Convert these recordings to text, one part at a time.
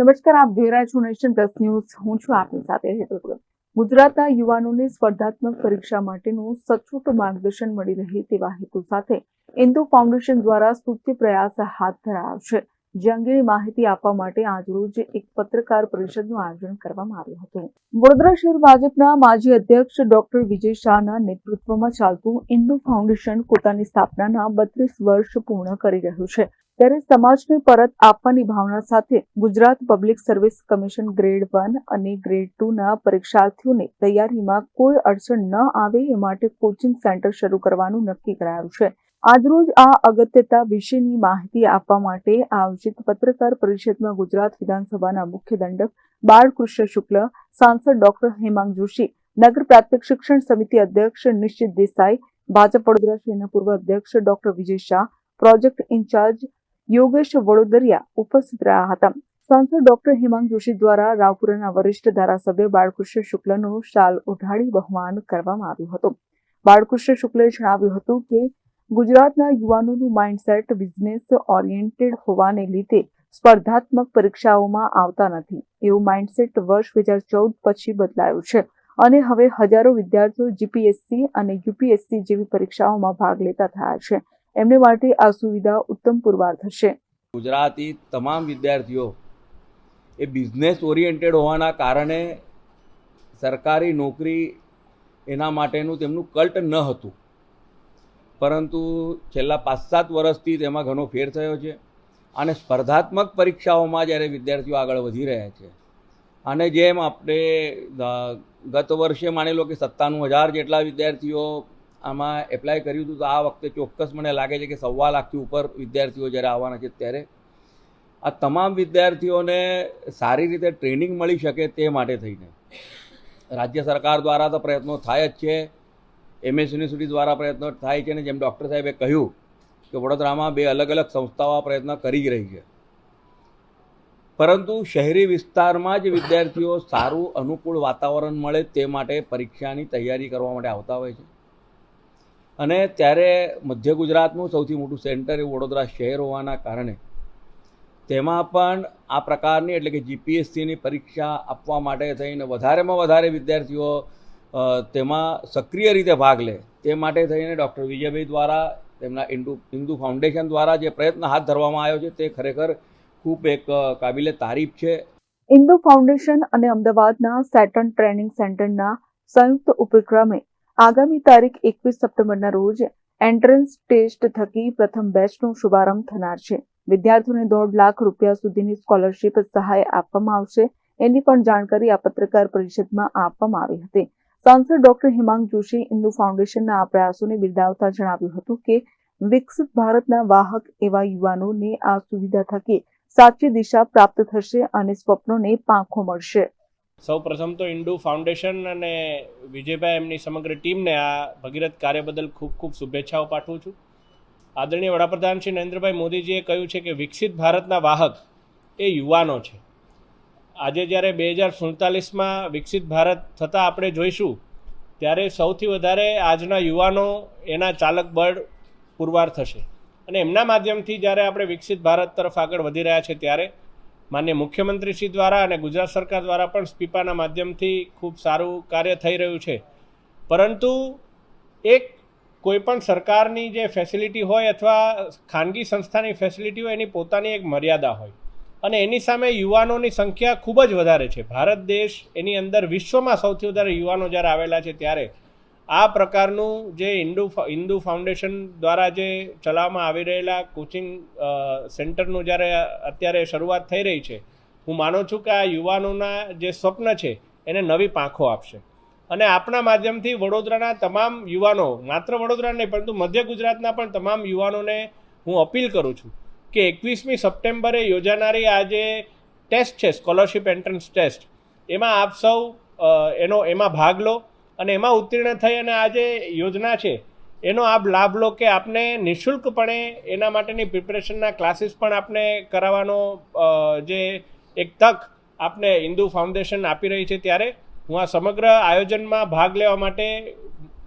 નમસ્કાર, આપ જોઈ રહ્યા છો નેશન પ્લસ ન્યૂઝ. હું છું આપની સાથે હેતલ ગુજરાતના યુવાનોને સ્પર્ધાત્મક પરીક્ષા માટેનું સચોટ માર્ગદર્શન મળી રહે તેવા હેતુ સાથે ઇન્દુ ફાઉન્ડેશન દ્વારા સ્તુત્ય પ્રયાસ હાથ ધરાયો છે. જે અંગેની માહિતી આપવા માટે આજરોજ એક પત્રકાર પરિષદનું આયોજન કરવામાં આવ્યું હતું. વડોદરા શહેર ભાજપના માજી અધ્યક્ષ ડોક્ટર વિજય શાહના નેતૃત્વમાં ચાલતું ઇન્દુ ફાઉન્ડેશન પોતાની સ્થાપનાના બત્રીસ વર્ષ પૂર્ણ કરી રહ્યું છે. ત્યારે સમાજને પરત આપવાની ભાવના સાથે Gujarat public service commission grade one અને ગ્રેડ ટુ ના પરીક્ષાર્થીઓને તૈયારીમાં કોઈ અડચણ ન આવે એ માટે કોચિંગ સેન્ટર શરૂ કરવાનું નક્કી કરાયું છે. આજરોજ આ અગત્યતા વિશેની માહિતી આપવા માટે આયોજિત પત્રકાર પરિષદમાં ગુજરાત વિધાનસભાના મુખ્ય દંડક બાળકૃષ્ણ શુક્લ, સાંસદ ડોક્ટર હેમાંગ જોશી, નગર પ્રાથમિક શિક્ષણ સમિતિ અધ્યક્ષ નિશ્ચિત દેસાઈ, ભાજપ વડોદરા શહેરના પૂર્વ અધ્યક્ષ doctor Vijay Shah, project in charge Yogesh Vadodariya ઉપસ્થિત રહ્યા હતા. સાંસદ ડોક્ટર હેમાંગ જોશી દ્વારા રાવપુરાના વરિષ્ઠ ધારાસભ્ય બાળકૃષ્ણ શુક્લનું શાલ ઉઢાડી બહુમાન કરવામાં આવ્યું હતું. બાળકૃષ્ણ શુક્લે જણાવ્યું હતું કે, ગુજરાતના યુવાનોનું માઇન્ડસેટ બિઝનેસ ઓરિએન્ટેડ હોવાને લીધે સ્પર્ધાત્મક પરીક્ષાઓમાં આવતા નથી. એવું માઇન્ડસેટ વર્ષ બે હજાર ચૌદ પછી બદલાયું છે અને હવે હજારો વિદ્યાર્થીઓ જીપીએસસી અને યુપીએસસી જેવી પરીક્ષાઓમાં ભાગ લેતા થયા છે. એમને માટે આ સુવિધા ઉત્તમ પુરવાર થશે. ગુજરાતી તમામ વિદ્યાર્થીઓ એ બિઝનેસ ઓરિએન્ટેડ હોવાના કારણે સરકારી નોકરી એના માટેનું તેમનું કલ્ટ ન હતું. પરંતુ છેલ્લા પાંચ સાત વર્ષથી તેમાં ઘણો ફેર થયો છે અને સ્પર્ધાત્મક પરીક્ષાઓમાં જ્યારે વિદ્યાર્થીઓ આગળ વધી રહ્યા છે. અને જેમ આપણે ગત વર્ષે માની લો કે સત્તાણું હજાર જેટલા વિદ્યાર્થીઓ આમાં એપ્લાય કર્યું હતું તો આ વખતે ચોક્કસ મને લાગે છે કે સવા લાખથી ઉપર વિદ્યાર્થીઓ જ્યારે આવવાના છે ત્યારે આ તમામ વિદ્યાર્થીઓને સારી રીતે ટ્રેનિંગ મળી શકે તે માટે થઈને. રાજ્ય સરકાર દ્વારા તો પ્રયત્નો થાય જ છે. એમએસ યુનિવર્સિટી દ્વારા પ્રયત્નો થાય છે અને જેમ ડૉક્ટર સાહેબે કહ્યું કે વડોદરામાં બે અલગ અલગ સંસ્થાઓ આ પ્રયત્ન કરી રહી છે. પરંતુ શહેરી વિસ્તારમાં જ વિદ્યાર્થીઓ સારું અનુકૂળ વાતાવરણ મળે તે માટે પરીક્ષાની તૈયારી કરવા માટે આવતા હોય છે. અને ત્યારે મધ્ય ગુજરાતનું સૌથી મોટું સેન્ટર એ વડોદરા શહેર હોવાના કારણે તેમાં પણ આ પ્રકારની એટલે કે જીપીએસસીની પરીક્ષા આપવા માટે થઈને વધારેમાં વધારે વિદ્યાર્થીઓ તેમાં સક્રિય રીતે ભાગ લે તે માટે થઈને ડૉક્ટર વિજયભાઈ દ્વારા તેમના ઇન્દુ હિન્દુ ફાઉન્ડેશન દ્વારા જે પ્રયત્ન હાથ ધરવામાં આવ્યો છે તે ખરેખર ખૂબ એક કાબિલે તારીફ છે. ઇન્દુ ફાઉન્ડેશન અને અમદાવાદના સેટન ટ્રેનિંગ સેન્ટરના સંયુક્ત ઉપક્રમે આગામી તારીખ એકવીસ સપ્ટેમ્બરના રોજ એન્ટ્રન્સ ટેસ્ટ થકી પ્રથમ બેચનો શુભારંભ થનાર છે. વિદ્યાર્થીઓને દોઢ લાખ રૂપિયા સુધીની સ્કોલરશીપ સહાય આપવામાં આવશે એની પણ જાણકારી આ પત્રકાર પરિષદમાં આપવામાં આવી હતી. સાંસદ ડોક્ટર હિમાંગ જોશી ઇન્દુ ફાઉન્ડેશનના આ પ્રયાસોને બિરદાવતા જણાવ્યું હતું કે, વિકસિત ભારતના વાહક એવા યુવાનોને આ સુવિધા થકી સાચી દિશા પ્રાપ્ત થશે અને સ્વપ્નોને પાંખો મળશે. સૌ પ્રથમ તો ઇન્ડુ ફાઉન્ડેશન અને વિજયભાઈ એમની સમગ્ર ટીમને આ ભગીરથ કાર્ય બદલ ખૂબ ખૂબ શુભેચ્છાઓ પાઠવું છું. આદરણીય વડાપ્રધાન શ્રી નરેન્દ્રભાઈ મોદીજીએ કહ્યું છે કે વિકસિત ભારતના વાહક એ યુવાનો છે. આજે જ્યારે બે હજાર સુડતાલીસમાં વિકસિત ભારત થતાં આપણે જોઈશું, ત્યારે સૌથી વધારે આજના યુવાનો એના ચાલક બળ પુરવાર થશે. અને એમના માધ્યમથી જ્યારે આપણે વિકસિત ભારત તરફ આગળ વધી રહ્યા છે ત્યારે માન્ય મુખ્યમંત્રીશ્રી દ્વારા અને ગુજરાત સરકાર દ્વારા પણ સ્પીપાના માધ્યમથી ખૂબ સારું કાર્ય થઈ રહ્યું છે. પરંતુ એક કોઈપણ સરકારની જે ફેસિલિટી હોય અથવા ખાનગી સંસ્થાની ફેસિલિટી હોય એની પોતાની એક મર્યાદા હોય. અને એની સામે યુવાનોની સંખ્યા ખૂબ જ વધારે છે. ભારત દેશ એની અંદર વિશ્વમાં સૌથી વધારે યુવાનો જ્યારે આવેલા છે ત્યારે આ પ્રકારનું જે હિન્દુ હિન્દુ ફાઉન્ડેશન દ્વારા જે ચલાવવામાં આવી રહેલા કોચિંગ સેન્ટરનું જ્યારે અત્યારે શરૂઆત થઈ રહી છે, હું માનું છું કે આ યુવાનોના જે સ્વપ્ન છે એને નવી પાંખો આપશે. અને આપણા માધ્યમથી વડોદરાના તમામ યુવાનો, માત્ર વડોદરા નહીં, પરંતુ મધ્ય ગુજરાતના પણ તમામ યુવાનોને હું અપીલ કરું છું કે એકવીસમી સપ્ટેમ્બરે યોજાનારી આ જે ટેસ્ટ છે, સ્કોલરશિપ એન્ટ્રન્સ ટેસ્ટ, એમાં આપ સૌ એનો, એમાં ભાગ લો. અને એમાં ઉત્તીર્ણ થઈ અને આ જે યોજના છે, એનો આપ લાભ લો કે આપને નિઃશુલ્કપણે એના માટેની પ્રિપરેશનના ક્લાસીસ પણ આપને કરાવવાનો જે એક તક આપને હિન્દુ ફાઉન્ડેશન આપી રહી છે ત્યારે હું આ સમગ્ર આયોજનમાં ભાગ લેવા માટે,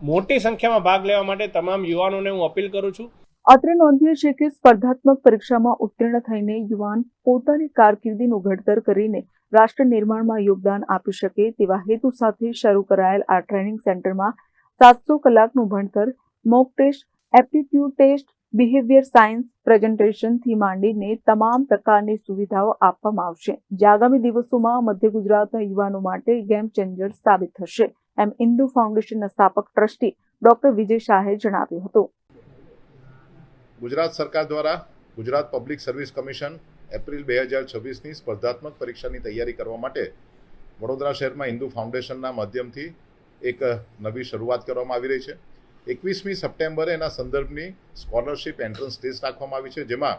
મોટી સંખ્યામાં ભાગ લેવા માટે તમામ યુવાનોને હું અપીલ કરું છું. અત્રે નોંધ્ય છે કે સ્પર્ધાત્મક પરીક્ષામાં ઉત્તીર્ણ થઈને યુવાન પોતાની કારકિર્દીનું ઘડતર કરીને રાષ્ટ્ર નિર્માણમાં યોગદાન આપી શકે તેવા હેતુ સાથે શરૂ કરાયેલ આ ટ્રેનિંગ સેન્ટરમાં સાતસો કલાકનું ભણતર mock test aptitude test behaviour science પ્રેઝન્ટેશનથી માંડીને તમામ પ્રકારની સુવિધાઓ આપવામાં આવશે. જે આગામી દિવસોમાં મધ્ય ગુજરાતના યુવાનો માટે ગેમ ચેન્જર સાબિત થશે, એમ ઇન્દુ ફાઉન્ડેશનના સ્થાપક ટ્રસ્ટી ડોક્ટર વિજય શાહે જણાવ્યું હતું. ગુજરાત સરકાર દ્વારા Gujarat public service commission April બે હજાર છવ્વીસની સ્પર્ધાત્મક પરીક્ષાની તૈયારી કરવા માટે વડોદરા શહેરમાં હિન્દુ ફાઉન્ડેશનના માધ્યમથી એક નવી શરૂઆત કરવામાં આવી રહી છે. એકવીસમી સપ્ટેમ્બરે એના સંદર્ભની સ્કોલરશિપ એન્ટ્રન્સ ટેસ્ટ રાખવામાં આવી છે, જેમાં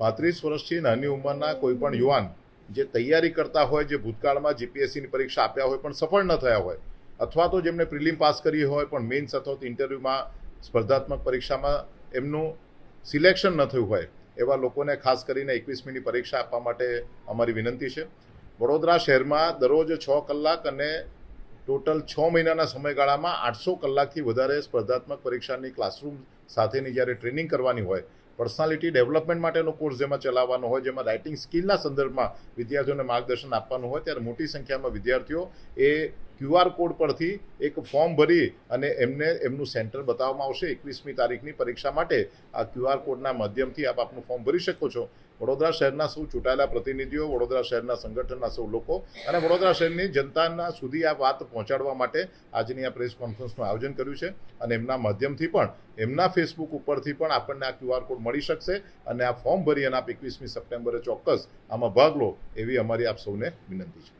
પાંત્રીસ વર્ષથી નાની ઉંમરના કોઈપણ યુવાન જે તૈયારી કરતા હોય, જે ભૂતકાળમાં જીપીએસસીની પરીક્ષા આપ્યા હોય પણ સફળ ન થયા હોય, અથવા તો જેમને પ્રિલિમ પાસ કરી હોય પણ મેઇન્સ અથવા તો ઇન્ટરવ્યૂમાં સ્પર્ધાત્મક પરીક્ષામાં એમનું સિલેક્શન ન થયું હોય એવા લોકોને ખાસ કરીને એકવીસમીની પરીક્ષા આપવા માટે અમારી વિનંતી છે. વડોદરા શહેરમાં દરરોજ છ કલાક અને ટોટલ છ મહિનાના સમયગાળામાં આઠસો કલાકથી વધારે સ્પર્ધાત્મક પરીક્ષાની ક્લાસરૂમ સાથેની જ્યારે ટ્રેનિંગ કરવાની હોય, પર્સનાલિટી ડેવલપમેન્ટ માટેનો કોર્સ જેમાં ચલાવવાનો હોય, જેમાં રાઇટિંગ સ્કિલના સંદર્ભમાં વિદ્યાર્થીઓને માર્ગદર્શન આપવાનું હોય, ત્યારે મોટી સંખ્યામાં વિદ્યાર્થીઓ એ ક્યુઆર કોડ પરથી એક ફોર્મ ભરી અને એમને એમનું સેન્ટર બતાવવામાં આવશે એકવીસમી તારીખની પરીક્ષા માટે. આ ક્યુઆર કોડના માધ્યમથી આપ આપનું ફોર્મ ભરી શકો છો. વડોદરા શહેરના સૌ ચૂંટાયેલા પ્રતિનિધિઓ, વડોદરા શહેરના સંગઠનના સૌ લોકો અને વડોદરા શહેરની જનતાના સુધી આ વાત પહોંચાડવા માટે આજની આ પ્રેસ કોન્ફરન્સનું આયોજન કર્યું છે અને એમના માધ્યમથી પણ, એમના ફેસબુક ઉપરથી પણ આપણને આ ક્યુઆર કોડ મળી શકશે અને આ ફોર્મ ભરી અને આપ એકવીસમી સપ્ટેમ્બરે ચોક્કસ આમાં ભાગ લો એવી અમારી આપ સૌને વિનંતી છે.